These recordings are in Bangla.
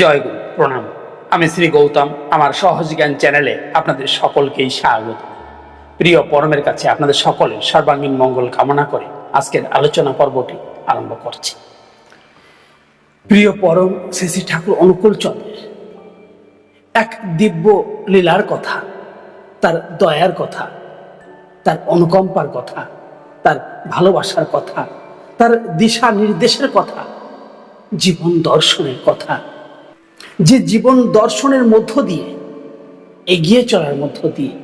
জয় গুরু, প্রণাম। আমি শ্রী গৌতম, আমার সহজ জ্ঞান চ্যানেলে আপনাদের সকলকেই স্বাগত। প্রিয় পরমের কাছে আপনাদের সকলের সর্বাঙ্গীন মঙ্গল কামনা করে আজকের আলোচনা পর্বটি আরম্ভ করছি। প্রিয় পরম শ্রী শ্রী ঠাকুর অনুকূল চন্দ্রের এক দিব্য লীলার কথা, তার দয়ার কথা, তার অনুকম্পার কথা, তার ভালোবাসার কথা, তার দিশা নির্দেশের কথা, জীবন দর্শনের কথা যে জীবন দর্শনের মধ্য দিয়ে, এগিয়ে চলার মধ্য দিয়ে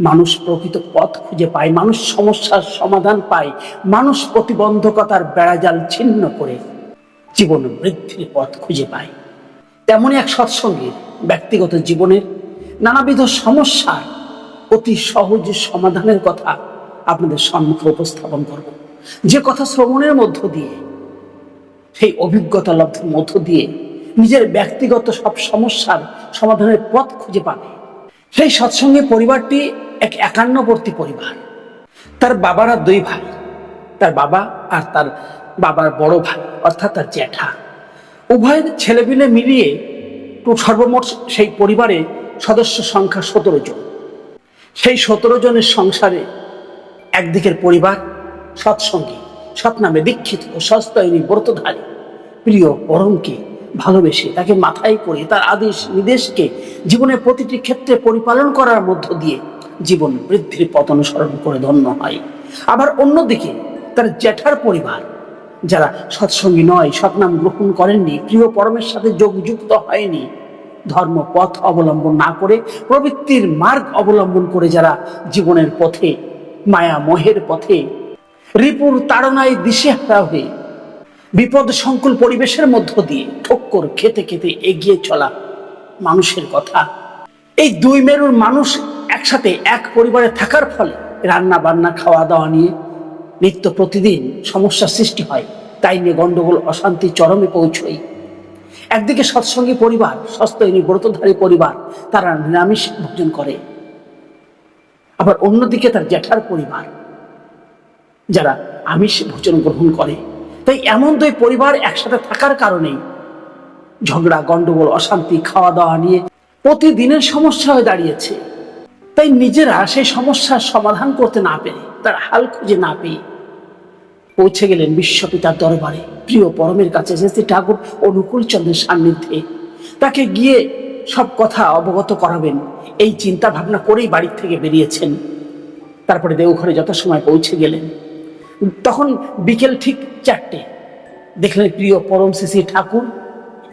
মানুষ প্রকৃত পথ খুঁজে পায়, মানুষ সমস্যার সমাধান পায়, মানুষ প্রতিবন্ধকতার বেড়াজাল ছিন্ন করে জীবন বৃদ্ধির পথ খুঁজে পায়। তেমনই এক সৎসঙ্গীর ব্যক্তিগত জীবনের নানাবিধ সমস্যার অতি সহজ সমাধানের কথা আপনাদের সম্মুখে উপস্থাপন করব। যে কথা শ্রবণের মধ্য দিয়ে, সেই অভিজ্ঞতা লব্ধের মধ্য দিয়ে নিজের ব্যক্তিগত সব সমস্যার সমাধানের পথ খুঁজে পাবে। সেই সৎসঙ্গে পরিবারটি এক একান্নবর্তী পরিবার। তার বাবারা দুই ভাই, তার বাবা আর তার বাবার বড় ভাই, অর্থাৎ তার জ্যাঠা। উভয়ের ছেলেপিলে মিলিয়ে সর্বমোট সেই পরিবারে সদস্য সংখ্যা সতেরো জন। সেই সতেরো জনের সংসারে একদিকের পরিবার, সৎসঙ্গী, সৎনামে দীক্ষিত ও সস্তয়নী ব্রতধারী, প্রিয় পরমকে ভালোবেসে, তাকে মাথায় করে, তার আদেশ নির্দেশকে জীবনের প্রতিটি ক্ষেত্রে পরিপালন করার মধ্য দিয়ে জীবন বৃদ্ধির পথ অনুসরণ করে ধন্য হয়। আবার অন্যদিকে, তার জ্যাঠার পরিবার, যারা সৎসঙ্গী নয়, সৎনাম গ্রহণ করেননি প্রিয় পরমের সাথে যোগযুক্ত হয়নি, ধর্ম পথ অবলম্বন না করে, প্রবৃত্তির মার্গ অবলম্বন করে যারা জীবনের পথে, মায়া মোহের পথে, রিপুর তাড়নায় দিশেহারা হয়ে বিপদ সংকুল পরিবেশের মধ্য দিয়ে ঠক্কর খেতে খেতে এগিয়ে চলা মানুষের কথা। এই দুই মেরুর মানুষ একসাথে এক পরিবারে থাকার ফলে রান্না বান্না খাওয়া দাওয়া নিয়ে নিত্য প্রতিদিন সমস্যার সৃষ্টি হয়। তাই নিয়ে গন্ডগোল, অশান্তি চরমে পৌঁছয়। একদিকে সৎসঙ্গী পরিবার সস্তয়নী ব্রতধারী পরিবার, তারা নিরামিষ ভোজন করে। আবার অন্যদিকে তার জ্যাঠার পরিবার, যারা আমিষ ভোজন গ্রহণ করে। তাই এমন দুই পরিবার একসাথে থাকার কারণেই ঝগড়া, গন্ডগোল, অশান্তি খাওয়া দাওয়া নিয়ে প্রতিদিনের সমস্যা হয়ে দাঁড়িয়েছে। তাই নিজেরা সেই সমস্যার সমাধান করতে না পেরে, তার হাল খুঁজে না পেয়ে পৌঁছে গেলেন বিশ্বপিতার দরবারে। প্রিয় পরমের কাছে শ্রী ঠাকুর অনুকূল চন্দ্রের সান্নিধ্যে। তাকে গিয়ে সব কথা অবগত করাবেন। এই চিন্তা ভাবনা করেই বাড়ির থেকে বেরিয়েছেন। তারপরে দেওঘরে যথাসময় পৌঁছে গেলেন। তখন বিকেল ঠিক চারটে দেখলেন প্রিয় পরম শ্রী ঠাকুর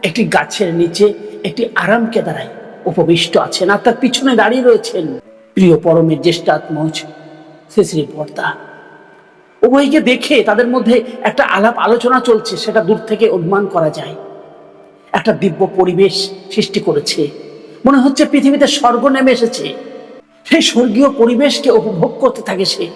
একটি গাছের নিচে একটি আরাম কেদারায় উপবিষ্ট আছেন আর তার পিছনে দাঁড়িয়ে রয়েছেন প্রিয় পরমের জ্যেষ্ঠাত্মজ শ্রী শ্রী বর্দা। উভয়কে দেখে তাদের মধ্যে একটা আলাপ আলোচনা চলছে, সেটা দূর থেকে অনুমান করা যায়। একটা দিব্য পরিবেশ সৃষ্টি করেছে। মনে হচ্ছে পৃথিবীতে স্বর্গ নেমে এসেছে। সেই স্বর্গীয় পরিবেশকে উপভোগ করতে থাকে সে।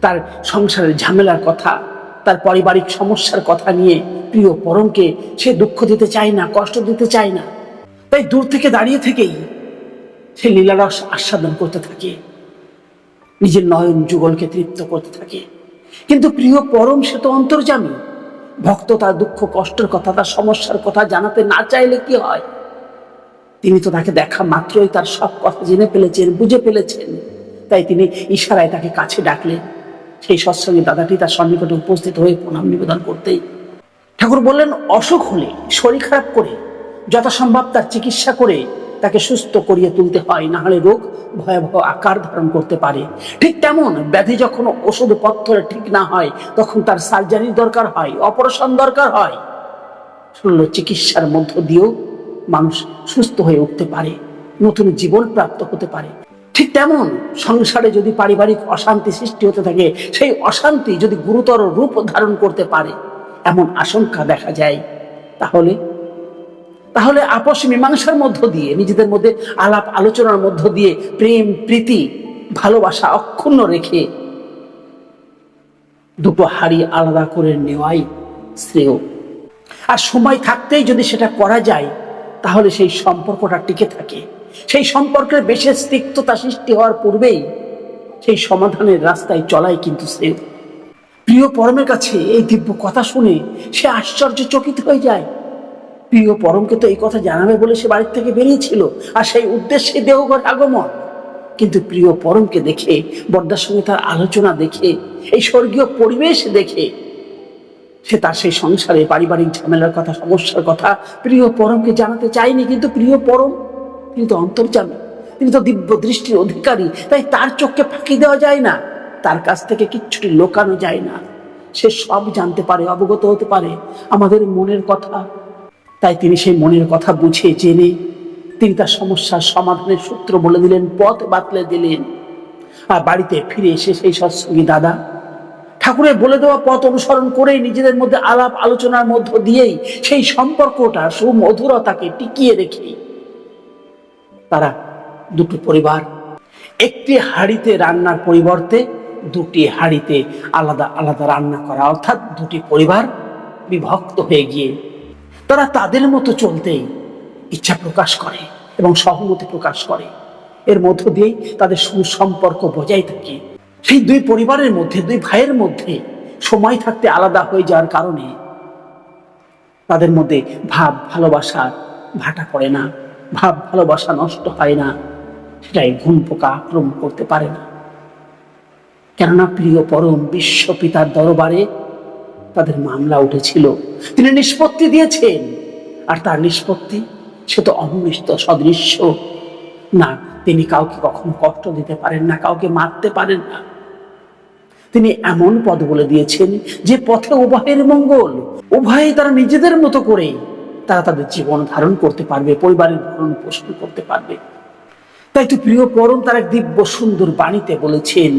তার সংসারের ঝামেলার কথা, তার পারিবারিক সমস্যার কথা নিয়ে প্রিয় পরমকে সে দুঃখ দিতে চায় না, কষ্ট দিতে চায় না। তাই দূর থেকে দাঁড়িয়ে থেকেই সে লীলারস আস্বাদন করতে থাকে। নিজের নয়ন যুগলকে তৃপ্ত করতে থাকে। কিন্তু প্রিয় পরম সে তো অন্তর্জামী ভক্ত তার দুঃখ, কষ্টের কথা, তার সমস্যার কথা জানাতে না চাইলে কি হয়? তিনি তো তাকে দেখা মাত্রই তার সব কথা জেনে ফেলেছেন, বুঝে ফেলেছেন। তাই তিনি ইশারায় তাকে কাছে ডাকলেন। সেই সৎসঙ্গে দাদাটি তার সন্নিকটে উপস্থিত হয়ে প্রণাম নিবেদন করতেই ঠাকুর বললেন, অসুখ হলে, শরীর খারাপ করে, যথাসম্ভব তার চিকিৎসা করে তাকে সুস্থ করিয়ে তুলতে হয় না হলে রোগ ভয়াবহ আকার ধারণ করতে পারে। ঠিক তেমন ব্যাধি যখন ওষুধ পত্রে ঠিক না হয়, তখন তার সার্জারির দরকার হয় অপারেশন দরকার হয়। শল্য চিকিৎসার মধ্য দিয়েও মানুষ সুস্থ হয়ে উঠতে পারে, নতুন জীবন প্রাপ্ত হতে পারে। ঠিক তেমন সংসারে যদি পারিবারিক অশান্তি সৃষ্টি হতে থাকে, সেই অশান্তি যদি গুরুতর রূপ ধারণ করতে পারে, এমন আশঙ্কা দেখা যায়। তাহলে? তাহলে আপস মীমাংসার মধ্য দিয়ে, নিজেদের মধ্যে আলাপ আলোচনার মধ্য দিয়ে প্রেম, প্রীতি, ভালোবাসা অক্ষুণ্ণ রেখে দুটো হাড়ি আলাদা করে নেওয়াই শ্রেয়। আর সময় থাকতেই যদি সেটা করা যায়, তাহলে সেই সম্পর্কটা টিকে থাকে। সেই সম্পর্কের বিশেষ তিক্ততা সৃষ্টি হওয়ার পূর্বেই সেই সমাধানের রাস্তায় চলাই কিন্তু শ্রেয় প্রিয় পরমের কাছে এই দিব্য কথা শুনে সে আশ্চর্যচকিত হয়ে যায়। প্রিয় পরমকে তো এই কথা জানাবে বলে সে বাড়ির থেকে বেরিয়েছিল আর সেই উদ্দেশ্যে দেহঘর আগমন। কিন্তু প্রিয় পরমকে দেখে, বর্দার সঙ্গে তার আলোচনা দেখে, এই স্বর্গীয় পরিবেশ দেখে, সে তার সেই সংসারে পারিবারিক ঝামেলার কথা, সমস্যার কথা প্রিয় পরমকে জানাতে চায়নি। কিন্তু প্রিয় পরম তিনি তো অন্তর্জামী তিনি তো দিব্য দৃষ্টির অধিকারী, তাই তার চোখকে ফাঁকি দেওয়া যায় না। তার কাছ থেকে কিচ্ছুটি লোকানো যায় না। সে সব জানতে পারে, অবগত হতে পারে আমাদের মনের কথা। তাই তিনি সেই মনের কথা বুঝে জেনে তিনি তার সমস্যার সমাধানের সূত্র বলে দিলেন, পথ বাতলে দিলেন। আর বাড়িতে ফিরে এসে সেই সৎসঙ্গী দাদা ঠাকুরের বলে দেওয়া পথ অনুসরণ করেই নিজেদের মধ্যে আলাপ আলোচনার মধ্য দিয়েই সেই সম্পর্কটা, সুমধুরতাকে টিকিয়ে রেখে তারা দুটো পরিবার। একটি হাড়িতে রান্নার পরিবর্তে দুটি হাড়িতে আলাদা আলাদা রান্না করা, অর্থাৎ দুটি পরিবার বিভক্ত হয়ে গিয়ে তারা তাদের মতো চলতেই ইচ্ছা প্রকাশ করে এবং সহমতি প্রকাশ করে। এর মধ্য দিয়েই তাদের সুসম্পর্ক বজায় থাকে। সেই দুই পরিবারের মধ্যে, দুই ভাইয়ের মধ্যে সময় থাকতে আলাদা হয়ে যাওয়ার কারণে তাদের মধ্যে ভাব, ভালোবাসা ভাটা পড়ে না। ভাব ভালোবাসা নষ্ট হয় না। সেটাই ঘুম পোকা আক্রমণ করতে পারে না। কেননা প্রিয় পরম বিশ্ব পিতার দরবারে তাদের মামলা উঠেছিল। তিনি নিষ্পত্তি দিয়েছেন, আর তার নিষ্পত্তি সে তো অন্বিষ্ট সদৃশ্য। না, তিনি কাউকে কখনো কষ্ট দিতে পারেন না, কাউকে মারতে পারেন না। তিনি এমন পদ বলে দিয়েছেন যে পথে উভয়ের মঙ্গল, উভয়ে তারা নিজেদের মতো করে তারা তাদের জীবন ধারণ করতে পারবে, পরিবারের ভরণ পোষণ করতে পারবে। তাই তো প্রিয় পরম, তার এক দিব্য সুন্দর বাণীতে বলেছেন,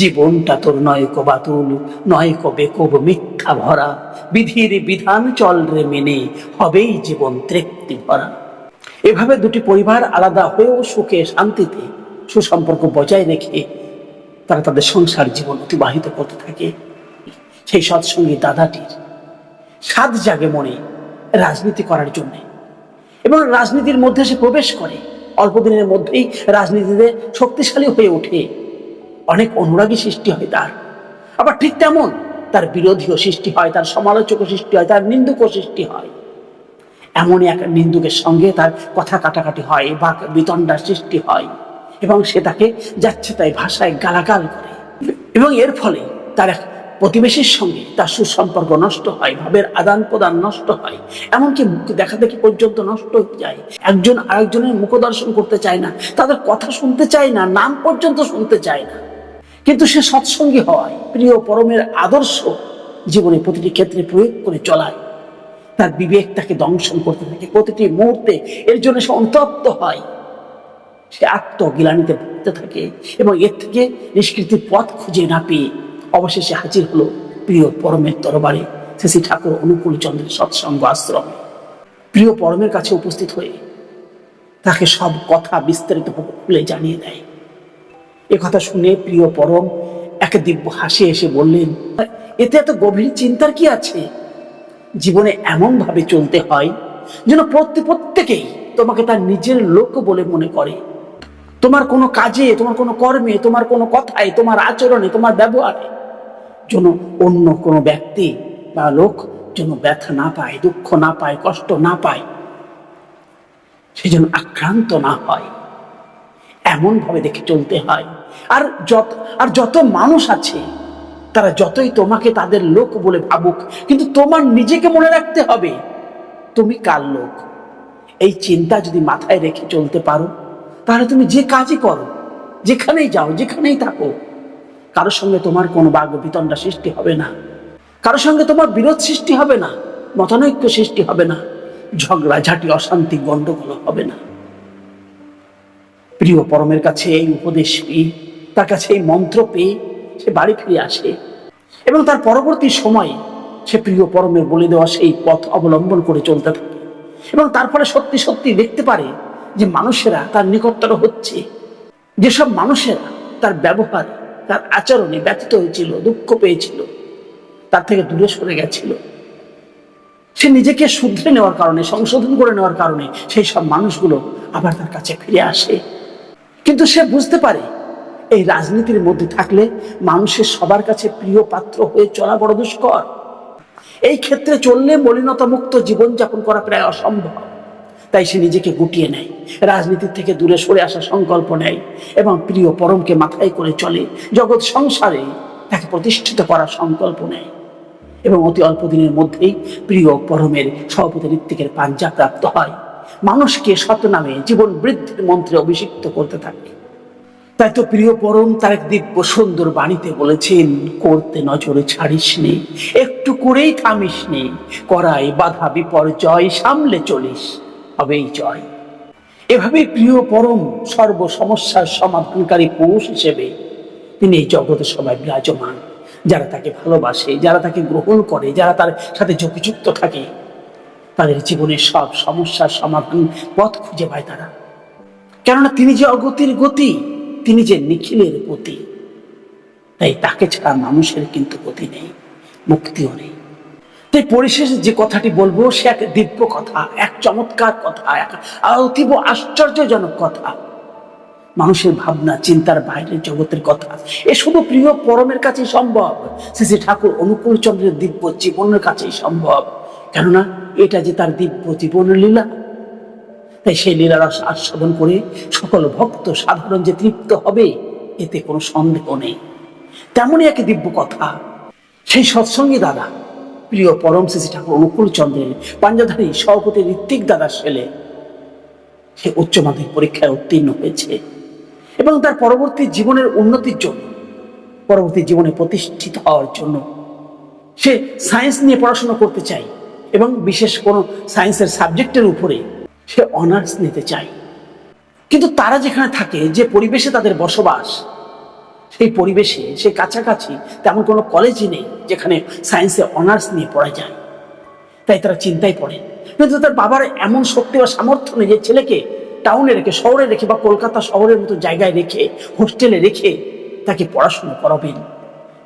জীবনটা তোর নয় বাতুল, নয় কো বেকব মিথ্যা ভরা। বিধির বিধান চল রে মেনে, হবেই জীবন তৃপ্তি ভরা। এভাবে দুটি পরিবার আলাদা হয়েও সুখে শান্তিতে সুসম্পর্ক বজায় রেখে তারা তাদের সংসার জীবন অতিবাহিত করতে থাকে। সেই সৎসঙ্গী দাদাটির সাত জাগে মনে রাজনীতি করার জন্য। এবং রাজনীতির মধ্যে সে প্রবেশ করে। অল্প দিনের মধ্যেই রাজনীতিতে শক্তিশালী হয়ে ওঠে। অনেক অনুরাগী সৃষ্টি হয় তার। আবার ঠিক তেমন তার বিরোধীও সৃষ্টি হয়, তার সমালোচকও সৃষ্টি হয়, তার নিন্দুকও সৃষ্টি হয়। এমনই এক নিন্দুকের সঙ্গে তার কথা কাটাকাটি হয় বা বিতণ্ডার সৃষ্টি হয় এবং সে তাকে যাচ্ছে তাই ভাষায় গালাগাল করে। এবং এর ফলে তার এক প্রতিবেশীর সঙ্গে তার সুসম্পর্ক নষ্ট হয়, ভাবের আদান প্রদান নষ্ট হয়, এমনকি মুখ দেখা দেখি পর্যন্ত নষ্ট হয়ে যায়। একজন আরেকজনের মুখ দর্শন করতে চায় না, তাদের কথা শুনতে চায় না, নাম পর্যন্ত শুনতে চায় না। কিন্তু সে সৎসঙ্গী হওয়ায় প্রিয় পরমের আদর্শ জীবনে প্রতিটি ক্ষেত্রে প্রয়োগ করে চলায়। তার বিবেক তাকে দংশন করতে থাকে প্রতিটি মুহূর্তে, এর জন্য সে অনুতপ্ত হয়। সে আত্মগিলানিতে ভুগতে থাকে এবং এর থেকে নিষ্কৃতির পথ খুঁজে না পেয়ে অবশেষে হাজির হলো প্রিয় পরমের দরবারে শ্রী ঠাকুর অনুকূল চন্দ্রের সৎসঙ্গ আশ্রমে। প্রিয় পরমের কাছে উপস্থিত হয়ে তাকে সব কথা বিস্তারিত খুলে জানিয়ে দেয়। কথা শুনে প্রিয় পরম এক দিব্য হাসি এসে বললেন, এতে এত গভীর চিন্তার কি আছে? জীবনে এমন ভাবে চলতে হয় যেন প্রত্যেক প্রত্যেকেই তোমাকে তার নিজের লোক বলে মনে করে। তোমার কোনো কাজে, তোমার কোনো কর্মে, তোমার কোনো কথায়, তোমার আচরণে, তোমার ব্যবহারে যেন অন্য কোনো ব্যক্তি বা লোক যেন ব্যথা না পায়, দুঃখ না পায়, কষ্ট না পায়, সে যেন আক্রান্ত না হয়। এমন ভাবে দেখে চলতে হয়। আর যত আর যত মানুষ আছে, তারা যতই তোমাকে তাদের লোক বলে ভাবুক, কিন্তু তোমার নিজেকে মনে রাখতে হবে, তুমি কার লোক? এই চিন্তা যদি মাথায় রেখে চলতে পারো, তাহলে তুমি যে কাজই করো, যেখানেই যাও, যেখানেই থাকো কারোর সঙ্গে তোমার কোনো বাঘ বিতণ্ডা সৃষ্টি হবে না। কারোর সঙ্গে তোমার বিরোধ সৃষ্টি হবে না, মতানৈক্য সৃষ্টি হবে না ঝগড়া ঝাঁটি অশান্তি গণ্ডগোল হবে না। প্রিয় পরমের কাছে এই উপদেশ পেয়ে, তার কাছে এই মন্ত্র পেয়ে সে বাড়ি ফিরে আসে এবং তার পরবর্তী সময়ে সে প্রিয় পরমের বলে দেওয়া সেই পথ অবলম্বন করে চলতে থাকে এবং তারপরে সত্যি সত্যি দেখতে পারে যে মানুষেরা তার নিকটতর হচ্ছে, যেসব মানুষেরা তার ব্যবহার তার আচরণে ব্যথিত হয়েছিল, দুঃখ পেয়েছিল, তার থেকে দূরে সরে গেছিল। সে নিজেকে শুধরে নেওয়ার কারণে, সংশোধন করে নেওয়ার কারণে সেই সব মানুষগুলো আবার তার কাছে ফিরে আসে। কিন্তু সে বুঝতে পারে, এই রাজনীতির মধ্যে থাকলে মানুষের সবার কাছে প্রিয় পাত্র হয়ে চলা বড় দুষ্কর। এই ক্ষেত্রে চললে মলিনতা মুক্ত জীবনযাপন করা প্রায় অসম্ভব। তাই সে নিজেকে গুটিয়ে নেয়। রাজনীতির থেকে দূরে সরে আসার সংকল্প নেয় এবং প্রিয় পরমকে মাথায় করে চলে। জগৎ সংসারে তাকে প্রতিষ্ঠিত করার সংকল্প নেয় এবং অতি অল্প দিনের মধ্যেই প্রিয় পরমের সভাপতি ঋত্বিকের পাঞ্জা প্রাপ্ত হয়। মানুষকে সত নামে জীবন বৃদ্ধির মন্ত্রে অভিষিক্ত করতে থাকে। তাই তো প্রিয় পরম তার এক দিব্য সুন্দর বাণীতে বলেছেন, করতে নজরে ছাড়িস নে, একটু করেই থামিস নে করাই বাধা বিপর্যয় সামলে চলিস। হবেই জয়। এভাবে প্রিয় পরম সর্ব সমস্যার সমাধানকারী পুরুষ হিসেবে তিনি এই জগতের সবাই বিরাজমান। যারা তাকে ভালোবাসে, যারা তাকে গ্রহণ করে, যারা তার সাথে যোগযুক্ত থাকে, তাদের জীবনের সব সমস্যার সমাধান পথ খুঁজে পায় তারা। কেননা তিনি যে অগতির গতি, তিনি যে নিখিলের গতি, তাই তাকে ছাড়া মানুষের কিন্তু গতি নেই, মুক্তিও নেই। তাই পরিশেষে যে কথাটি বলব, সে এক দিব্য কথা, এক চমৎকার কথা, এক অতীব আশ্চর্যজনক কথা। মানুষের ভাবনা, চিন্তার বাইরের জগতের কথা। এ শুধু প্রিয় পরমের কাছেই সম্ভব, শ্রী ঠাকুর অনুকূল চন্দ্রের দিব্য জীবনের কাছেই সম্ভব। কেননা, এটা যে তার দিব্য জীবনের লীলা। তাই সেই লীলার আস্বাদন করে সকল ভক্ত সাধারণ যে তৃপ্ত হবে, এতে কোনো সন্দেহ নেই। তেমনই এক দিব্য কথা। সেই সৎসঙ্গী দাদা প্রিয় পরম শ্রী ঠাকুর অনুকূল চন্দ্রের পাঞ্জাধারী সভাপতি ঋত্বিক দাদার ছেলে সে উচ্চ মাধ্যমিক পরীক্ষায় উত্তীর্ণ হয়েছে এবং তার পরবর্তী জীবনের উন্নতির জন্য, পরবর্তী জীবনে প্রতিষ্ঠিত হওয়ার জন্য সে সায়েন্স নিয়ে পড়াশোনা করতে চায় এবং বিশেষ কোনো সায়েন্সের সাবজেক্টের উপরে সে অনার্স নিতে চায়। কিন্তু তারা যেখানে থাকে, যে পরিবেশে তাদের বসবাস সেই পরিবেশে সে কাছাকাছি তেমন কোনো কলেজই নেই যেখানে সায়েন্সে অনার্স নিয়ে পড়া যায়। তাই তারা চিন্তায় পড়ে। কিন্তু তার বাবার এমন শক্তি বা সামর্থ্য নেই যে ছেলেকে টাউনে রেখে, শহরে রেখে বা কলকাতা শহরের মতো জায়গায় রেখে হোস্টেলে রেখে তাকে পড়াশোনা করাবেন।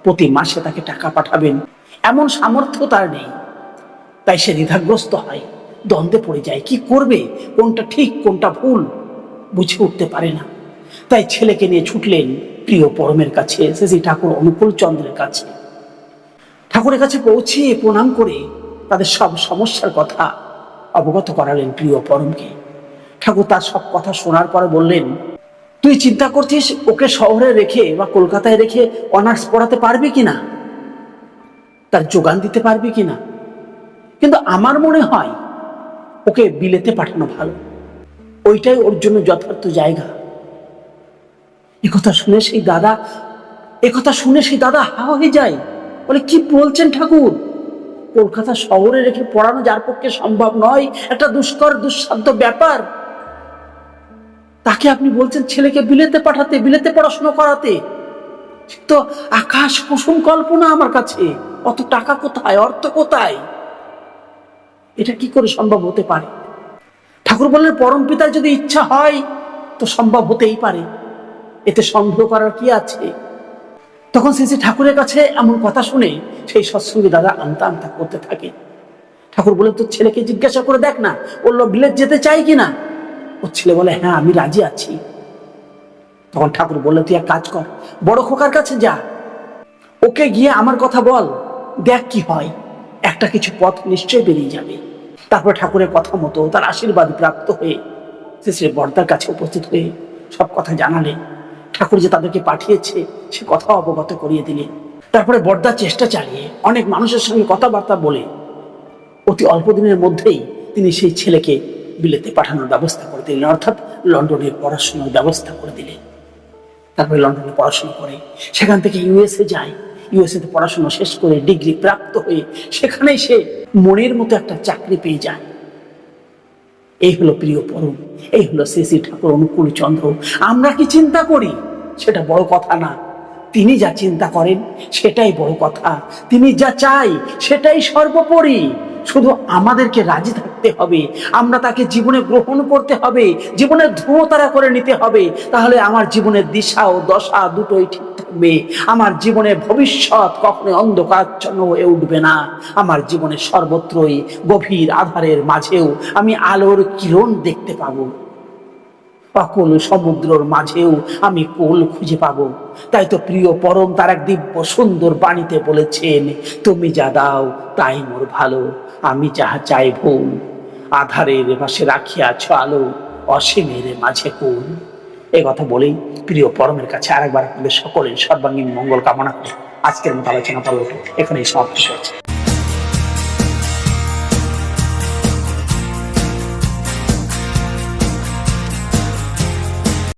প্রতি মাসে তাকে টাকা পাঠাবেন। এমন সামর্থ্য তার নেই। তাই সে দ্বিধাগ্রস্ত হয়, দ্বন্দ্বে পড়ে যায়। কি করবে? কোনটা ঠিক, কোনটা ভুল? বুঝে উঠতে পারে না। তাই ছেলেকে নিয়ে ছুটলেন প্রিয় পরমের কাছে, শ্রী ঠাকুর অনুকূল চন্দ্রের কাছে। ঠাকুরের কাছে পৌঁছিয়ে প্রণাম করে তাদের সব সমস্যার কথা অবগত করালেন প্রিয় পরমকে। ঠাকুর তার সব কথা শোনার পরে বললেন, তুই চিন্তা করছিস ওকে শহরে রেখে বা কলকাতায় রেখে অনার্স পড়াতে পারবি কিনা তার যোগান দিতে পারবি কিনা কিন্তু আমার মনে হয় ওকে বিলেতে পাঠানো ভালো। ওইটাই ওর জন্য যথার্থ জায়গা। একথা শুনে সেই দাদা একথা শুনে সেই দাদা হা হয়ে যায়। বলে, কি বলছেন ঠাকুর? কলকাতা শহরে রেখে পড়ানো যার পক্ষে সম্ভব নয়, একটা দুষ্কর, দুঃসাধ্য ব্যাপার। তাকে আপনি বলছেন ছেলেকে বিলেতে পাঠাতে, বিলেতে পড়াশোনা করাতে। তো আকাশ কুসুম কল্পনা আমার কাছে। অত টাকা কোথায়, অর্থ কোথায়? এটা কি করে সম্ভব হতে পারে? ঠাকুর বললেন পরম পিতার যদি ইচ্ছা হয়, তো সম্ভব হতেই পারে। এতে সন্দেহ করার কি আছে? তখন শ্রী ঠাকুরের কাছে এমন কথা শুনে, সেই সৎসঙ্গী দাদা আনতা আনতা করতে থাকে। ঠাকুর বলে তোর ছেলেকে জিজ্ঞাসা করে দেখ না বলল বিলেত যেতে চাই কিনা? ওর ছেলে বলে হ্যাঁ আমি রাজি আছি। তখন ঠাকুর বলল, তুই এক কাজ কর, বড় খোকার কাছে যা। ওকে গিয়ে আমার কথা বল, দেখ কি হয়। একটা কিছু পথ নিশ্চয়ই বেরিয়ে যাবে। তারপর ঠাকুরের কথা মতো তার আশীর্বাদ প্রাপ্ত হয়ে সে শ্রী বর্দার কাছে উপস্থিত হয়ে সব কথা জানালেন। ঠাকুর যে তাদেরকে পাঠিয়েছে, সে কথা অবগত করিয়ে দিলেন। তারপরে বর্দা চেষ্টা চালিয়ে অনেক মানুষের সঙ্গে কথাবার্তা বলে অতি অল্প দিনের মধ্যেই তিনি সেই ছেলেকে বিলেতে পাঠানোর ব্যবস্থা করে দিলেন, অর্থাৎ লন্ডনে পড়াশোনার ব্যবস্থা করে দিলেন। তারপরে লন্ডনে পড়াশোনা করে সেখান থেকে ইউএসএ যায়। ইউএসএ তে পড়াশোনা শেষ করে ডিগ্রি প্রাপ্ত হয়ে সেখানেই সে মনের মতো একটা চাকরি পেয়ে যায়। এই হলো প্রিয় পরম, এই হলো শ্রী শ্রী ঠাকুর অনুকূল চন্দ্র। আমরা কি চিন্তা করি? সেটা বড় কথা না। তিনি যা চিন্তা করেন সেটাই বড় কথা। তিনি যা চাই সেটাই সর্বোপরি। শুধু আমাদেরকে রাজি থাকতে হবে। আমরা তাকে জীবনে গ্রহণ করতে হবে। জীবনের ধ্রুবতারা করে নিতে হবে। তাহলে আমার জীবনের দিশা ও দশা দুটোই ঠিক থাকবে। আমার জীবনের ভবিষ্যৎ কখনো অন্ধকারাচ্ছন্ন হয়ে উঠবে না। আমার জীবনের সর্বত্রই গভীর আধারের মাঝেও আমি আলোর কিরণ দেখতে পাবো। অকুল সমুদ্রর মাঝেও আমি কোল খুঁজে পাবো। তাই তো প্রিয় পরম তার এক দিব্য সুন্দর বাণীতে বলেছেন, তুমি যা দাও, তাই মোর ভালো, আমি যাহা চাই ভুল আধারের পাশে রাখিয়াছ আলো, অসীমের মাঝে কোল। এই কথা বলেই প্রিয় পরমের কাছে আরেকবার আপনাদের সকলের সর্বাঙ্গীন মঙ্গল কামনা করে আজকের মতো আলোচনা পর্বটি এখানেই সমাপ্ত করছে